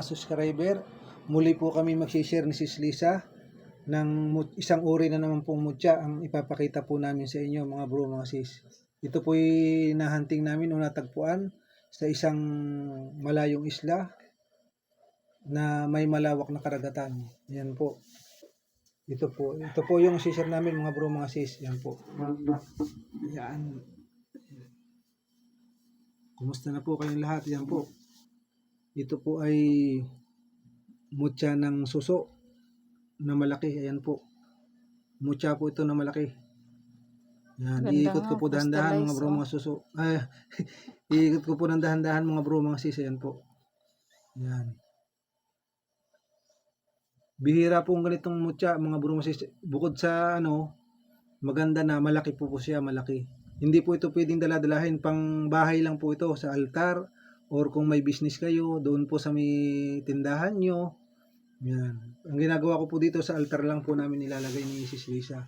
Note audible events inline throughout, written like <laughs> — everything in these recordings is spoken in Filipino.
mga subscriber. Muli po kami mag-share ni Sis Lisa ng isang uri na naman pong mutya ang ipapakita po namin sa inyo mga bro mga sis. Ito po nahunting namin o natagpuan sa isang malayong isla na may malawak na karagatan. Yan po. Ito po. Ito po yung share namin mga bro mga sis. Yan po. Yan. Kumusta na po kayong lahat? Yan po. Ito po ay mutya ng suso na malaki. Ayan po. Mutya po ito na malaki. Yan. Iikot ko po dahan-dahan mga bro oh. mga suso. Ay, <laughs> iikot ko po ng dahan-dahan mga bro mga sis. Ayan po. Yan. Bihira po ang ganitong mutya mga bro mga sis. Bukod sa ano, maganda na malaki po po siya, malaki. Hindi po ito pwedeng daladalahin pang bahay lang po ito sa altar or kung may business kayo, doon po sa may tindahan nyo. Yan. Ang ginagawa ko po dito sa altar lang po namin nilalagay ni Mrs. Lisa.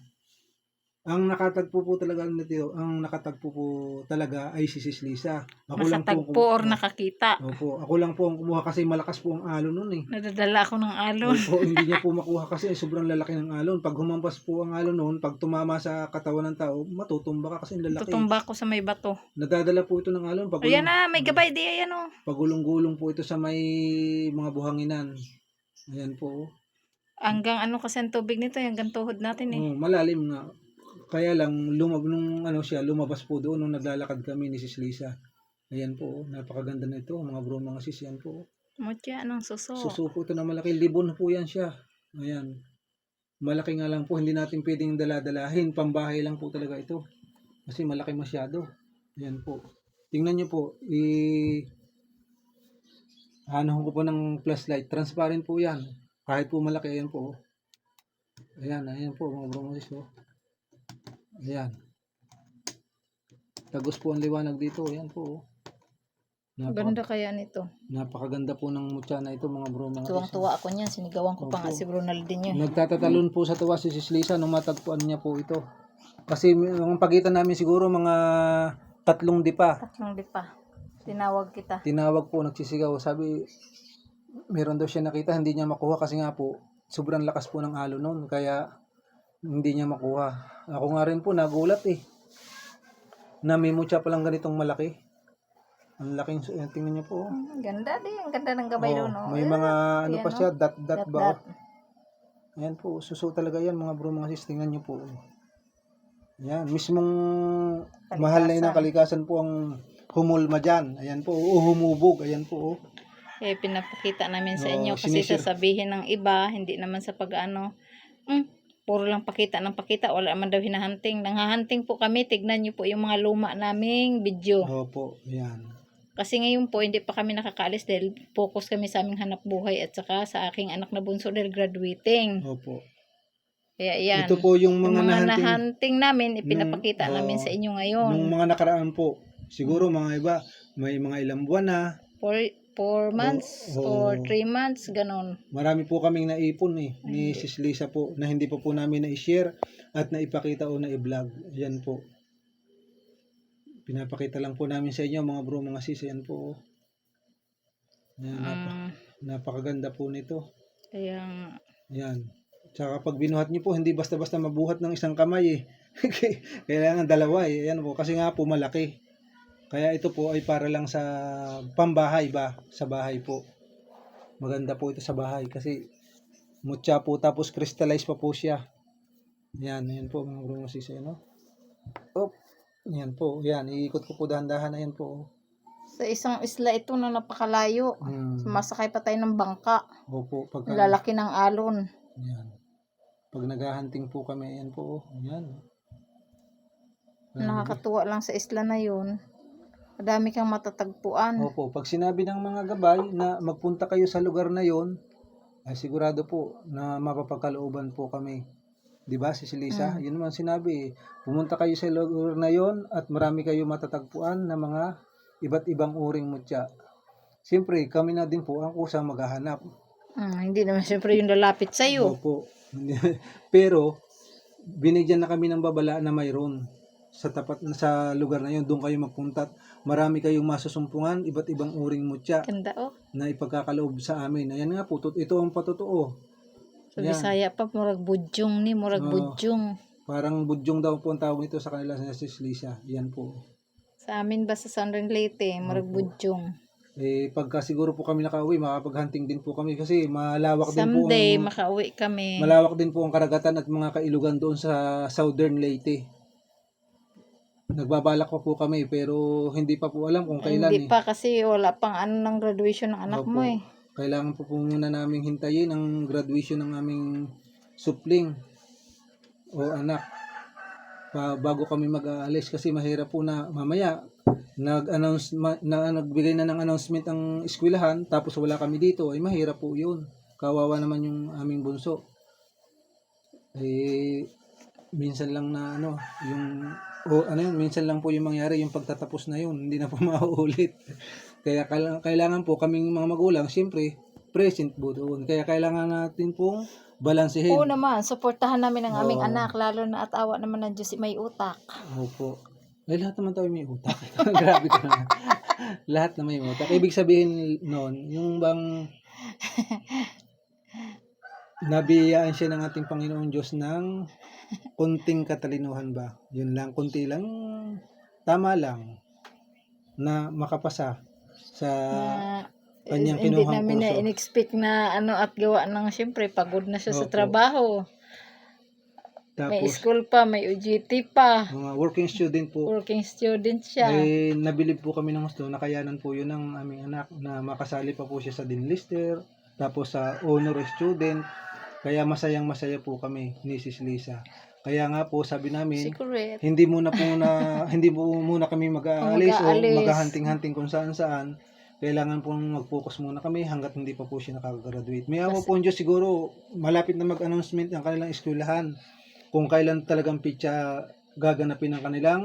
Ang nakatagpo po talaga nito, ang nakatagpo po talaga ay si Sis Lisa. Ako lang po. Nakatagpo or nakakita. Opo, ako lang po ang kumuha kasi malakas po ang alon nun eh. Nadadala ako ng alon. Opo, hindi niya po makuha kasi ay sobrang lalaki ng alon. Pag humampas po ang alon noon, pag tumama sa katawan ng tao, matutumba ka kasi ang lalaki. Tutumba ko sa may bato. Nadadala po ito ng alon. Pag, Ayan na, may gabay di ayan oh. pagulong-gulong po ito sa may mga buhanginan. Ayan po. Hanggang ano kasi ang tubig nito, hanggang tuhod natin eh. Oh, malalim nga. Kaya lang, lumab, nung ano siya, lumabas po doon nung naglalakad kami ni Sis Lisa. Ayan po, oh. napakaganda na ito. Mga bro, mga sis, yan po. oh. Mutya, anong suso? Susuko ito na malaki. Libon po yan siya. Ayan. Malaki nga lang po. Hindi natin pwedeng daladalahin. Pambahay lang po talaga ito. Kasi malaki masyado. Ayan po. Tingnan nyo po. I... Ano ko po ng flashlight. Transparent po yan. Kahit po malaki. Ayan po. oh. Ayan. Ayan po mga bromosis. Oh. Ayan. Tagos po ang liwanag dito. Ayan po. oh. Napaka- Ganda kaya nito. Napakaganda po ng mutya na ito mga bro. Mga. Tuwang-tuwa ako niyan. Sinigawan ko pa nga Opo. si Ronaldinho. Nagtatatalon po sa tuwa si Sis Lisa nung matagpuan niya po ito. Kasi ang pagitan namin siguro mga tatlong dipa. Tatlong di pa. Tinawag kita. Tinawag po, nagsisigaw. Sabi, meron daw siya nakita, hindi niya makuha kasi nga po, sobrang lakas po ng alon noon. Kaya, hindi niya makuha. Ako nga rin po, nagulat eh. Na may mutya palang ganitong malaki. Ang laking, eh, tingnan niyo po. oh. Hmm, Ganda din. Ang ganda ng gabay Oh, doon. Oh. may mga ano ayan, pa oh. siya, dot-dot dat, ba? oh. Ayan po, suso talaga yan mga bro, mga sis. Tingnan niyo po. Yan, mismong mahal na inang kalikasan po ang humulma dyan. Ayan po, o humubog. Ayan po. oh. Eh, pinapakita namin sa inyo kasi sinisir- sasabihin ng iba, hindi naman sa pag-ano, mm, puro lang pakita ng pakita, wala man daw hinahunting. Nanghahanting po kami, tignan nyo po yung mga luma naming video. Opo, ayan. Kasi ngayon po, hindi pa kami nakakaalis dahil focus kami sa aming hanap buhay at saka sa aking anak na bunso dahil graduating. Opo. Kaya yan. Ito po yung yung mga, mga nahanting nahunting namin, ipinapakita Nung- namin oo, sa inyo ngayon. nung mga nakaraan po. Siguro mga iba, may mga ilang buwan na. For, four months oo. or three months, ganon. Marami po kaming naipon eh, ni Sis Lisa po, na hindi pa po namin na-share at naipakita o na-vlog. Ayan po. Pinapakita lang po namin sa inyo mga bro, mga sis. Ayan po. oh. Ayan, napa- Um, napakaganda po nito. kaya Yan. Tsaka pag binuhat niyo po, hindi basta-basta mabuhat ng isang kamay eh. <laughs> Kailangan dalawa eh. Ayan po, kasi nga po malaki. Kaya ito po ay para lang sa pambahay ba? Sa bahay po. Maganda po ito sa bahay kasi mutya po tapos crystallize pa po siya. Yan, yan po mga bro masisi, ano? Oh, yan po, yan. Iikot ko po dahan-dahan. Ayan po. Sa isang isla ito na napakalayo. Hmm. Sumasakay pa tayo ng bangka. Opo, pagka... Lalaki ng alon. Yan. Pag naghahunting po kami, ayan po. Yan. Nakakatuwa lang sa isla na yun. Madami kang matatagpuan. Opo, pag sinabi ng mga gabay na magpunta kayo sa lugar na yon, ay sigurado po na mapapagkalooban po kami. 'Di ba, si Lisa? Yun naman sinabi. eh. Pumunta kayo sa lugar na yon at marami kayo matatagpuan na mga iba't ibang uring mutya. Siyempre, kami na din po ang kusang maghahanap. Hmm, hindi naman siyempre yung lalapit sa'yo. Opo. <laughs> Pero, binigyan na kami ng babala na mayroon. Sa tapat sa lugar na yun, doon kayo magpunta. Marami kayong masusumpungan, iba't ibang uring mutya Ganda oh. na ipagkakaloob sa amin. Ayan nga po, tut- ito ang patotoo. Sa Yan. Bisaya pa, murag budyong ni, murag Oo. budyong. Parang budyong daw po ang tawag nito sa kanila sa Sis Lisa. Yan po. Sa amin ba sa San Leyte, murag Opo. budyong. Eh, pagka siguro po kami nakauwi, makapag-hunting din po kami kasi malawak din po Someday, ang, makauwi kami. malawak din po ang karagatan at mga kailugan doon sa Southern Leyte. Nagbabalak pa po kami pero hindi pa po alam kung kailan Hindi eh. pa kasi wala pang ano ng graduation ng anak Opo. mo eh. Kailangan po po muna namin hintayin ang graduation ng aming supling o anak pa, bago kami mag-aalis kasi mahirap po na mamaya nag-announce ma, na nagbigay na ng announcement ang eskwelahan tapos wala kami dito ay mahirap po 'yun. Kawawa naman yung aming bunso. Eh minsan lang na ano yung o ano yun, minsan lang po yung mangyari yung pagtatapos na yun, hindi na po <laughs> mauulit. Kaya kaila- kailangan po kaming mga magulang, siyempre, present po doon. Kaya kailangan natin pong balansehin. Oo naman, suportahan namin ang aming Oo. anak, lalo na at awa naman ng Diyos may utak. Opo. Ay, lahat naman tayo may utak. <laughs> Grabe ka naman. lahat na may utak. Ibig sabihin noon, yung bang <laughs> nabiyaan siya ng ating Panginoon Diyos ng kunting katalinuhan ba? Yun lang, kunti lang, tama lang na makapasa sa na kanyang hindi kinuhang namin na kurso. in-expect na ano at gawa ng siyempre pagod na siya sa Opo. trabaho. May tapos school pa, may UGT pa, mga working student po working student siya. Eh, nabilib po kami ng gusto, nakayanan po yun ng aming anak na makasali pa po siya sa Dinlister, tapos sa honor student. Kaya masayang masaya po kami ni Sis Lisa. Kaya nga po sabi namin, Secret. hindi muna po na <laughs> hindi po muna kami mag-aalis o Mag-aalis. maghahunting-hunting kung saan-saan. Kailangan pong mag-focus muna kami hanggat hindi pa po siya nakaka-graduate. May awa po ang Diyos siguro malapit na mag-announcement ng kanilang eskwelahan kung kailan talagang pitsa gaganapin ang kanilang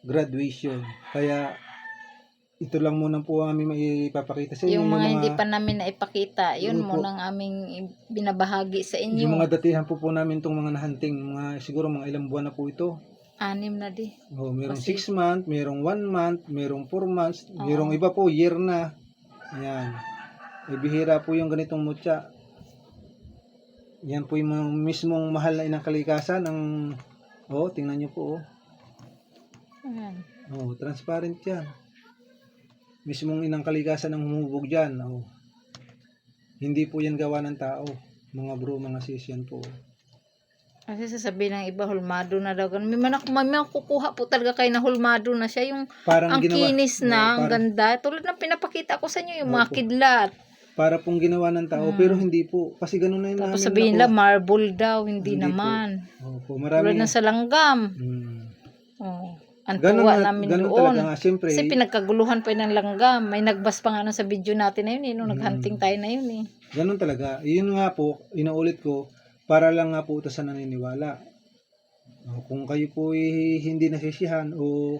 graduation. Kaya ito lang muna po ang aming maipapakita sa inyo. Yung mga hindi pa namin naipakita, yun Opo. mo nang aming binabahagi sa inyo. Yung mga datihan po po namin itong mga nahunting, mga siguro mga ilang buwan na po ito. Anim na di. Oh, merong Kasi- 6 month, merong 1 month, merong 4 months, Oo. merong iba po year na. Ayan. Eh, bihira po yung ganitong mutya. Yan po yung mga mismong mahal na inang kalikasan ng Oh, tingnan niyo po oh. Ayan. Oh, transparent 'yan. Mismong inang kalikasan ang humubog diyan. Oh. Hindi po 'yan gawa ng tao. Mga bro, mga sis yan po. Kasi sasabihin ng iba, hulmado na daw. May manak, may kukuha po talaga kayo na hulmado na siya. Yung Parang ang ginawa, kinis na, ang parang- ganda. Tulad ng pinapakita ko sa inyo, yung mga Opo. kidlat. para pong ginawa ng tao, Mm. pero hindi po. Kasi ganun na yun Tapos sabihin nila, marble daw. Hindi, Hindi po. naman. Opo, Tulad marami. ng sa langgam. Hmm. Oh. Ang Ganun, tuwa na, namin ganun doon. talaga nga. Siyempre, Kasi pinagkaguluhan pa yun ng langgam. May nagbas pa nga nun sa video natin na yun eh. Nung Mm. naghunting tayo na yun eh. ganun talaga. Yun nga po, inaulit ko, para lang nga po ito sa naniniwala. Kung kayo po ay hindi nasisihan o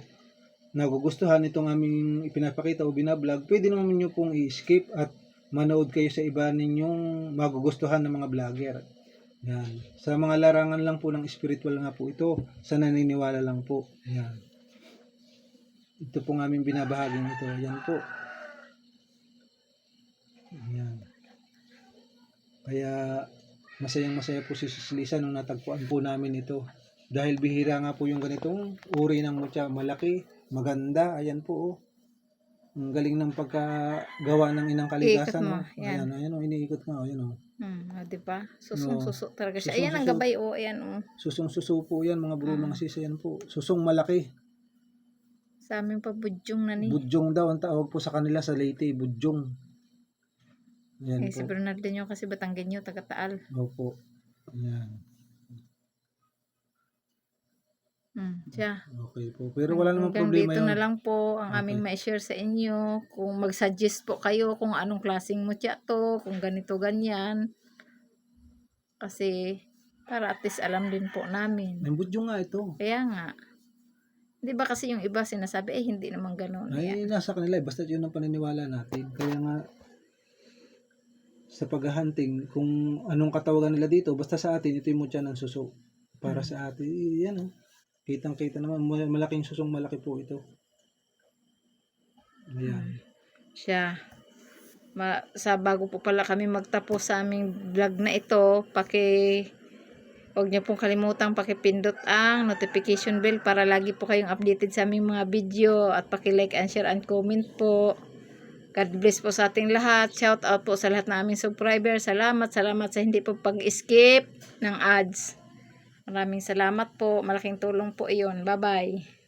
nagugustuhan itong aming ipinapakita o binablog, pwede naman nyo pong i-skip at manood kayo sa iba ninyong magugustuhan ng mga vlogger. Yan. Sa mga larangan lang po ng spiritual nga po ito, sa naniniwala lang po. Yan. Ito pong aming binabahaging ito. Yan po. Yan. Kaya masayang masaya po si Sis Lisa nung natagpuan po namin ito. Dahil bihira nga po yung ganitong uri ng mutya. Malaki, maganda. Ayan po oh. Ang galing ng pagkagawa ng inang kalikasan. Iikot mo, oh. yan. Ayan, ayan oh, iniikot nga. oh, Ayan oh. Hmm, oh, di ba? Susong Oo. suso talaga siya. Susong Ayan ang gabay oh, ayan oh. Susong suso po yan mga bro, Mm. mga sis. Ayan po. Susong malaki. Sa amin pa budyong na ni. Budjong daw ang tawag po sa kanila sa Leyte. Budjong. Ayan Eh, si po. Bernardino kasi Batanggenyo, taga Taal. Opo. Ayan. Hmm, siya. Okay po. Pero wala namang Hanggang problema dito yun. na lang po ang Okay. aming ma-share sa inyo. Kung mag-suggest po kayo kung anong klaseng mutya to, kung ganito, ganyan. Kasi, para at least alam din po namin. May budjong nga ito. Kaya nga. Di ba kasi yung iba sinasabi, eh, hindi naman ganun. Ay, nasa kanila. eh. Basta yun ang paniniwala natin. Kaya nga, sa paghahunting, kung anong katawagan nila dito, basta sa atin, ito yung mutya ng suso. Para Mm. sa atin, yan oh. Kitang kita naman, mal- malaking susong malaki po ito. Ayan. siya. Ma, sa bago po pala kami magtapos sa aming vlog na ito, paki Huwag niyo pong kalimutang pakipindot ang notification bell para lagi po kayong updated sa aming mga video at paki-like and share and comment po. God bless po sa ating lahat. Shout out po sa lahat ng aming subscribers. Salamat, salamat sa hindi po pag-skip ng ads. Maraming salamat po. Malaking tulong po iyon. Bye-bye.